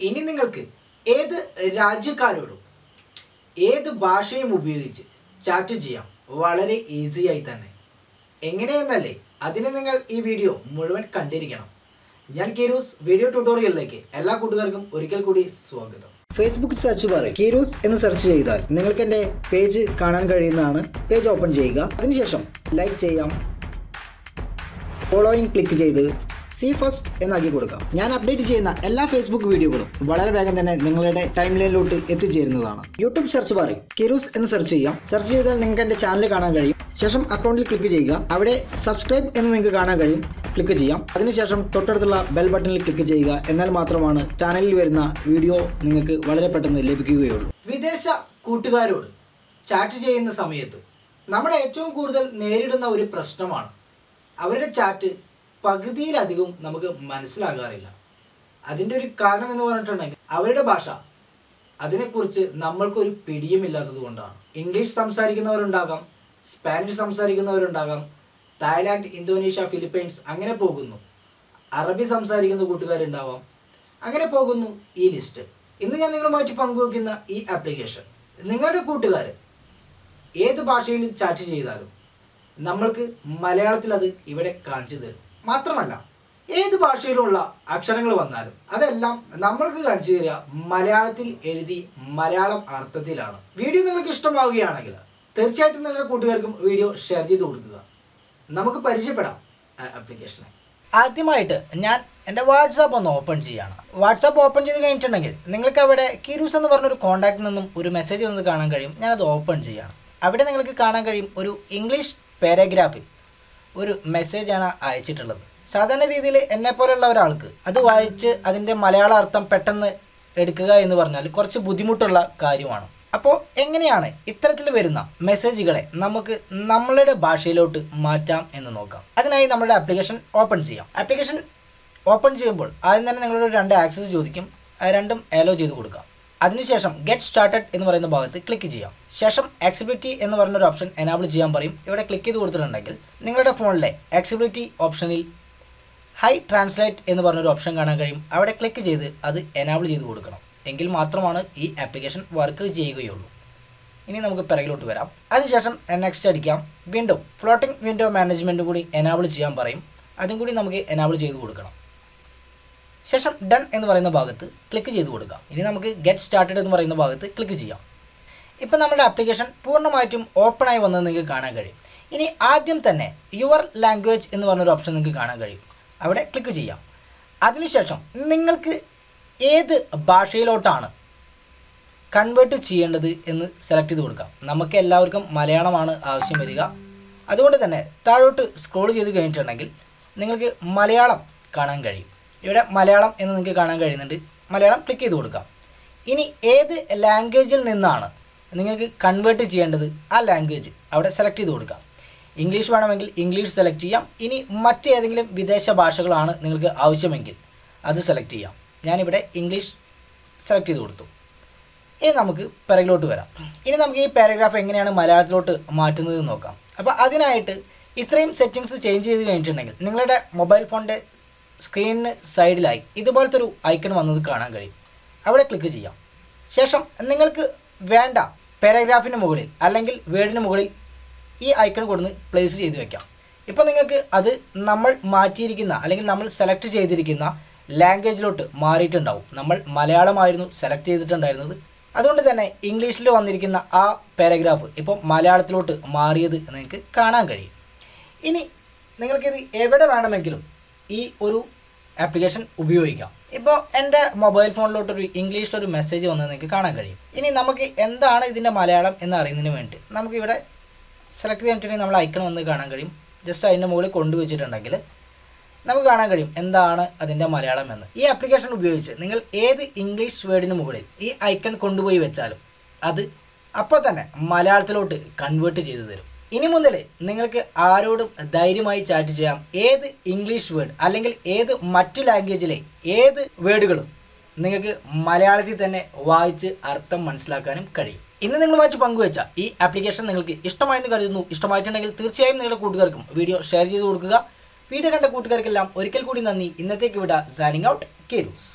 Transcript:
ഇനി നിങ്ങൾക്ക് ഏത് രാജ്യക്കാരോടും ഏത് ഭാഷയും ഉപയോഗിച്ച് ചാറ്റ് ചെയ്യാം. വളരെ ഈസിയായി തന്നെ. എങ്ങനെയെന്നല്ലേ? അതിന് നിങ്ങൾ ഈ വീഡിയോ മുഴുവൻ കണ്ടിരിക്കണം. ഞാൻ കീരൂസ് വീഡിയോ ട്യൂട്ടോറിയലിലേക്ക് എല്ലാ കൂട്ടുകാർക്കും ഒരിക്കൽ കൂടി സ്വാഗതം. ഫേസ്ബുക്ക് സെർച്ച് ബാറിൽ കീരൂസ് എന്ന് സെർച്ച് ചെയ്താൽ നിങ്ങൾക്ക് എന്റെ പേജ് കാണാൻ കഴിയുന്നതാണ്. പേജ് ഓപ്പൺ ചെയ്യുക. അതിനുശേഷം ലൈക്ക് ചെയ്യാം. ഫോളോയിങ് ക്ലിക്ക് ചെയ്ത് സി ഫസ്റ്റ് എന്നാക്കി കൊടുക്കാം. ഞാൻ അപ്ഡേറ്റ് ചെയ്യുന്ന എല്ലാ ഫേസ്ബുക്ക് വീഡിയോകളും വളരെ വേഗം തന്നെ നിങ്ങളുടെ ടൈം ലൈനിലോട്ട് എത്തിച്ചേരുന്നതാണ് യൂട്യൂബ് സെർച്ച് ബാറിൽ കെരൂസ് എന്ന് സെർച്ച് ചെയ്യാം. സെർച്ച് ചെയ്താൽ നിങ്ങൾക്ക് എന്റെ ചാനൽ കാണാൻ കഴിയും. ശേഷം അക്കൗണ്ടിൽ ക്ലിക്ക് ചെയ്യുക. അവിടെ സബ്സ്ക്രൈബ് എന്ന് നിങ്ങൾക്ക് കാണാൻ കഴിയും. ക്ലിക്ക് ചെയ്യാം. അതിനുശേഷം തൊട്ടടുത്തുള്ള ബെൽ ബട്ടണിൽ ക്ലിക്ക് ചെയ്യുക. എന്നാൽ മാത്രമാണ് ചാനലിൽ വരുന്ന വീഡിയോ നിങ്ങൾക്ക് വളരെ പെട്ടെന്ന് ലഭിക്കുകയുള്ളൂ. വിദേശ കൂട്ടുകാരോട് ചാറ്റ് ചെയ്യുന്ന സമയത്ത് നമ്മുടെ ഏറ്റവും കൂടുതൽ നേരിടുന്ന ഒരു പ്രശ്നമാണ് അവരുടെ ചാറ്റ് പകുതിയിലധികവും നമുക്ക് മനസ്സിലാകാറില്ല. അതിന്റെ ഒരു കാരണം എന്ന് പറഞ്ഞിട്ടുണ്ടെങ്കിൽ അവരുടെ ഭാഷ അതിനെക്കുറിച്ച് നമ്മൾക്കൊരു പിടിയുമില്ലാത്തത് കൊണ്ടാണ്. ഇംഗ്ലീഷ് സംസാരിക്കുന്നവരുണ്ടാകാം സ്പാനിഷ് സംസാരിക്കുന്നവരുണ്ടാകാം തായ്ലാൻഡ് ഇന്തോനേഷ്യ ഫിലിപ്പൈൻസ് അങ്ങനെ പോകുന്നു. അറബി സംസാരിക്കുന്ന കൂട്ടുകാരുണ്ടാവാം അങ്ങനെ പോകുന്നു ഈ ലിസ്റ്റ്. ഇന്ന് ഞാൻ നിങ്ങളുമായിട്ട് പങ്കുവെക്കുന്ന ഈ ആപ്ലിക്കേഷൻ നിങ്ങളുടെ കൂട്ടുകാർ ഏത് ഭാഷയിലും ചാറ്റ് ചെയ്താലും നമ്മൾക്ക് മലയാളത്തിൽ അത് ഇവിടെ കാണിച്ചു തരും. മാത്രമല്ല ഏത് ഭാഷയിലുള്ള അക്ഷരങ്ങൾ വന്നാലും അതെല്ലാം നമ്മൾക്ക് കാണിച്ചു തരിക മലയാളത്തിൽ എഴുതി മലയാളം അർത്ഥത്തിലാണ്. വീഡിയോ നിങ്ങൾക്ക് ഇഷ്ടമാവുകയാണെങ്കിൽ തീർച്ചയായിട്ടും നിങ്ങളുടെ കൂട്ടുകാർക്കും വീഡിയോ ഷെയർ ചെയ്ത് കൊടുക്കുക. നമുക്ക് പരിചയപ്പെടാം ആപ്ലിക്കേഷനെ ആദ്യമായിട്ട് ഞാൻ എന്റെ വാട്സാപ്പ് ഒന്ന് ഓപ്പൺ ചെയ്യാണ്. വാട്സാപ്പ് ഓപ്പൺ ചെയ്ത് കഴിഞ്ഞിട്ടുണ്ടെങ്കിൽ നിങ്ങൾക്ക് അവിടെ കിരൂസ് എന്ന് പറഞ്ഞൊരു കോൺടാക്റ്റിൽ നിന്നും ഒരു മെസ്സേജ് വന്ന് കാണാൻ കഴിയും. ഞാനത് ഓപ്പൺ ചെയ്യാണ്. അവിടെ നിങ്ങൾക്ക് കാണാൻ കഴിയും ഒരു ഇംഗ്ലീഷ് പാരഗ്രാഫിൽ ഒരു മെസ്സേജാണ് അയച്ചിട്ടുള്ളത്. സാധാരണ രീതിയിൽ എന്നെ പോലെയുള്ള ഒരാൾക്ക് അത് വായിച്ച് അതിന്റെ മലയാള അർത്ഥം പെട്ടെന്ന് എടുക്കുക എന്ന് പറഞ്ഞാൽ കുറച്ച് ബുദ്ധിമുട്ടുള്ള കാര്യമാണ്. അപ്പോൾ എങ്ങനെയാണ് ഇത്തരത്തിൽ വരുന്ന മെസ്സേജുകളെ നമുക്ക് നമ്മളുടെ ഭാഷയിലോട്ട് മാറ്റാം എന്ന് നോക്കാം. അതിനായി നമ്മുടെ ആപ്ലിക്കേഷൻ ഓപ്പൺ ചെയ്യാം. ആപ്ലിക്കേഷൻ ഓപ്പൺ ചെയ്യുമ്പോൾ ആദ്യം തന്നെ നിങ്ങളോട് രണ്ട് ആക്സസ് ചോദിക്കും. രണ്ടും അലോ ചെയ്ത് കൊടുക്കാം. അതിനുശേഷം ഗെറ്റ് സ്റ്റാർട്ടഡ് എന്ന് പറയുന്ന ഭാഗത്ത് ക്ലിക്ക് ചെയ്യാം. ശേഷം ആക്സിബിലിറ്റി എന്ന് പറയുന്ന ഒരു ഓപ്ഷൻ എനാബിൾ ചെയ്യാൻ പറയും. ഇവിടെ ക്ലിക്ക് ചെയ്ത് കൊടുത്തിട്ടുണ്ടെങ്കിൽ നിങ്ങളുടെ ഫോണിലെ ആക്സിബിലിറ്റി ഓപ്ഷനിൽ ഹൈ ട്രാൻസ്ലേറ്റ് എന്ന് പറഞ്ഞൊരു ഓപ്ഷൻ കാണാൻ കഴിയും. അവിടെ ക്ലിക്ക് ചെയ്ത് അത് എനാബിൾ ചെയ്ത് കൊടുക്കണം. എങ്കിൽ മാത്രമാണ് ഈ ആപ്ലിക്കേഷൻ വർക്ക് ചെയ്യുകയുള്ളൂ. ഇനി നമുക്ക് പിറകിലോട്ട് വരാം. അതിനുശേഷം നെക്സ്റ്റ് അടിക്കാം. വീണ്ടും ഫ്ലോട്ടിംഗ് വിൻഡോ മാനേജ്മെന്റും കൂടി എനാബിൾ ചെയ്യാൻ പറയും. അതും കൂടി നമുക്ക് എനാബിൾ ചെയ്ത് കൊടുക്കണം. ശേഷം ഡൺ എന്ന് പറയുന്ന ഭാഗത്ത് ക്ലിക്ക് ചെയ്ത് കൊടുക്കാം. ഇനി നമുക്ക് ഗെറ്റ് സ്റ്റാർട്ടഡ് എന്ന് പറയുന്ന ഭാഗത്ത് ക്ലിക്ക് ചെയ്യാം. ഇപ്പം നമ്മുടെ ആപ്ലിക്കേഷൻ പൂർണമായിട്ടും ഓപ്പണായി വന്നത് നിങ്ങൾക്ക് കാണാൻ കഴിയും. ഇനി ആദ്യം തന്നെ യുവർ ലാംഗ്വേജ് എന്ന് പറഞ്ഞൊരു ഓപ്ഷൻ നിങ്ങൾക്ക് കാണാൻ കഴിയും. അവിടെ ക്ലിക്ക് ചെയ്യാം. അതിനുശേഷം നിങ്ങൾക്ക് ഏത് ഭാഷയിലോട്ടാണ് കൺവേർട്ട് ചെയ്യേണ്ടത് എന്ന് സെലക്ട് ചെയ്ത് കൊടുക്കാം. നമുക്ക് എല്ലാവർക്കും മലയാളമാണ് ആവശ്യം വരിക. അതുകൊണ്ട് തന്നെ താഴോട്ട് സ്ക്രോൾ ചെയ്ത് കഴിഞ്ഞിട്ടുണ്ടെങ്കിൽ നിങ്ങൾക്ക് മലയാളം കാണാൻ കഴിയും. ഇവിടെ മലയാളം എന്ന് നിങ്ങൾക്ക് കാണാൻ കഴിയുന്നുണ്ട്. മലയാളം ക്ലിക്ക് ചെയ്ത് കൊടുക്കാം. ഇനി ഏത് ലാംഗ്വേജിൽ നിന്നാണ് നിങ്ങൾക്ക് കൺവേർട്ട് ചെയ്യേണ്ടത്? ആ ലാംഗ്വേജ് അവിടെ സെലക്ട് ചെയ്ത് കൊടുക്കാം. ഇംഗ്ലീഷ് വേണമെങ്കിൽ ഇംഗ്ലീഷ് സെലക്ട് ചെയ്യാം. ഇനി മറ്റേതെങ്കിലും വിദേശ ഭാഷകളാണ് നിങ്ങൾക്ക് ആവശ്യമെങ്കിൽ അത് സെലക്ട് ചെയ്യാം. ഞാനിവിടെ ഇംഗ്ലീഷ് സെലക്ട് ചെയ്ത് കൊടുത്തു. ഇനി നമുക്ക് പാരഗ്രാഫിലോട്ട് വരാം. ഇനി നമുക്ക് ഈ പാരഗ്രാഫ് എങ്ങനെയാണ് മലയാളത്തിലോട്ട് മാറ്റുന്നത് നോക്കാം. അപ്പോൾ അതിനായിട്ട് ഇത്രയും സെറ്റിങ്സ് ചേഞ്ച് ചെയ്ത് കഴിഞ്ഞിട്ടുണ്ടെങ്കിൽ നിങ്ങളുടെ മൊബൈൽ ഫോണിന്റെ സ്ക്രീനിന് സൈഡിലായി ഇതുപോലത്തെ ഒരു ഐക്കൺ വന്നത് കാണാൻ കഴിയും. അവിടെ ക്ലിക്ക് ചെയ്യാം. ശേഷം നിങ്ങൾക്ക് വേണ്ട പാരഗ്രാഫിന് മുകളിൽ അല്ലെങ്കിൽ വേർഡിന് മുകളിൽ ഈ ഐക്കൺ കൊടുന്ന് പ്ലേസ് ചെയ്ത് വെക്കാം. ഇപ്പോൾ നിങ്ങൾക്ക് അത് നമ്മൾ മാറ്റിയിരിക്കുന്ന അല്ലെങ്കിൽ നമ്മൾ സെലക്ട് ചെയ്തിരിക്കുന്ന ലാംഗ്വേജിലോട്ട് മാറിയിട്ടുണ്ടാവും. നമ്മൾ മലയാളമായിരുന്നു സെലക്ട് ചെയ്തിട്ടുണ്ടായിരുന്നത്. അതുകൊണ്ട് തന്നെ ഇംഗ്ലീഷിൽ വന്നിരിക്കുന്ന ആ പാരഗ്രാഫ് ഇപ്പോൾ മലയാളത്തിലോട്ട് മാറിയത് നിങ്ങൾക്ക് കാണാൻ കഴിയും. ഇനി നിങ്ങൾക്കിത് എവിടെ വേണമെങ്കിലും ഈ ഒരു ആപ്ലിക്കേഷൻ ഉപയോഗിക്കാം. ഇപ്പോൾ എന്റെ മൊബൈൽ ഫോണിലോട്ടൊരു ഇംഗ്ലീഷിലൊരു മെസ്സേജ് വന്നത് നിങ്ങൾക്ക് കാണാൻ കഴിയും. ഇനി നമുക്ക് എന്താണ് ഇതിന്റെ മലയാളം എന്ന് അറിയുന്നതിന് വേണ്ടി നമുക്കിവിടെ സെലക്ട് ചെയ്തിട്ടുണ്ടെങ്കിൽ നമ്മൾ ഐക്കൺ വന്ന് കാണാൻ കഴിയും. ജസ്റ്റ് അതിന്റെ മുകളിൽ കൊണ്ടുവച്ചിട്ടുണ്ടെങ്കിൽ നമുക്ക് കാണാൻ കഴിയും എന്താണ് അതിന്റെ മലയാളം എന്ന്. ഈ ആപ്ലിക്കേഷൻ ഉപയോഗിച്ച് നിങ്ങൾ ഏത് ഇംഗ്ലീഷ് വേർഡിന് മുകളിൽ ഈ ഐക്കൺ കൊണ്ടുപോയി വെച്ചാലും അത് അപ്പോൾ തന്നെ മലയാളത്തിലോട്ട് കൺവേർട്ട് ചെയ്തു തരും. ഇനി മുതൽ നിങ്ങൾക്ക് ആരോടും ധൈര്യമായി ചാറ്റ് ചെയ്യാം. ഏത് ഇംഗ്ലീഷ് വേർഡ് അല്ലെങ്കിൽ ഏത് മറ്റു ലാംഗ്വേജിലെ ഏത് വേർഡുകളും നിങ്ങൾക്ക് മലയാളത്തിൽ തന്നെ വായിച്ച് അർത്ഥം മനസ്സിലാക്കാനും കഴിയും. ഇന്ന് നിങ്ങളുമായിട്ട് പങ്കുവെച്ച ഈ ആപ്ലിക്കേഷൻ നിങ്ങൾക്ക് ഇഷ്ടമായെന്ന് കരുതുന്നു. ഇഷ്ടമായിട്ടുണ്ടെങ്കിൽ തീർച്ചയായും നിങ്ങളുടെ കൂട്ടുകാർക്കും വീഡിയോ ഷെയർ ചെയ്ത് കൊടുക്കുക. വീഡിയോ കണ്ട കൂട്ടുകാർക്കെല്ലാം ഒരിക്കൽ കൂടി നന്ദി. ഇന്നത്തേക്ക് വിട സാനിങ് ഔട്ട് കേരൂസ്